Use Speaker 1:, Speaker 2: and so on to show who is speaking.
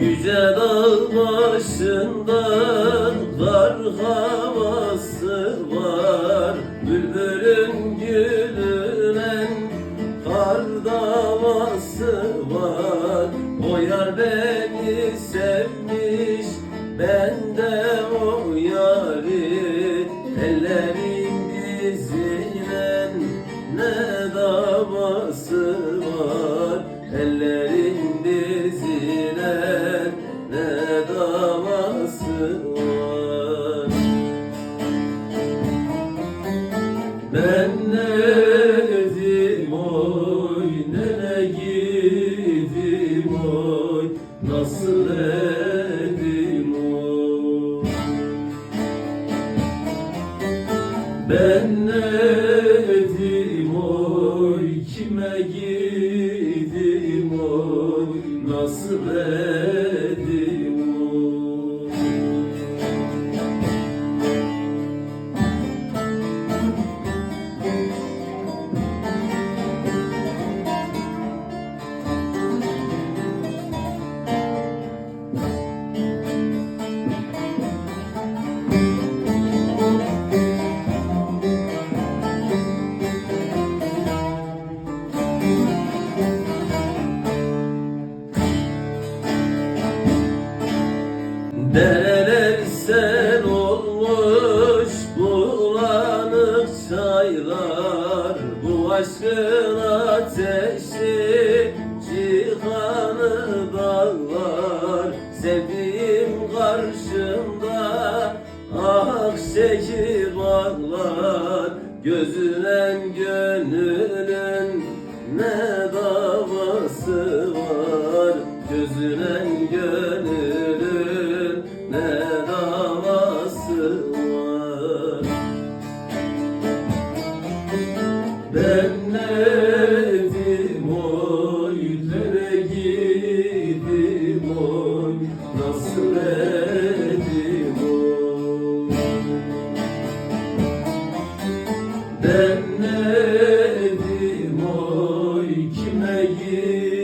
Speaker 1: Yüce dağ başında kar havası var. Bülbülün gülünen kar davası var. O yar beni sevmiş ben de o yari Ellerin dizinen ne davası var? Ellerin Ben ne dedim oy ne gidim oy nasıl edim Ben ne dedim oy kime gidim oy nasıl edim Dereler sen olmuş bulanık çaylar Bu aşkın ateşi cihanı dağlar. Sevdiğim karşımda ah çekip ağlar. Ne davası var? Gözünen gönülün Cennetim oy, nereye gidim nasıl edim oy. Cennetim oy, kime gidim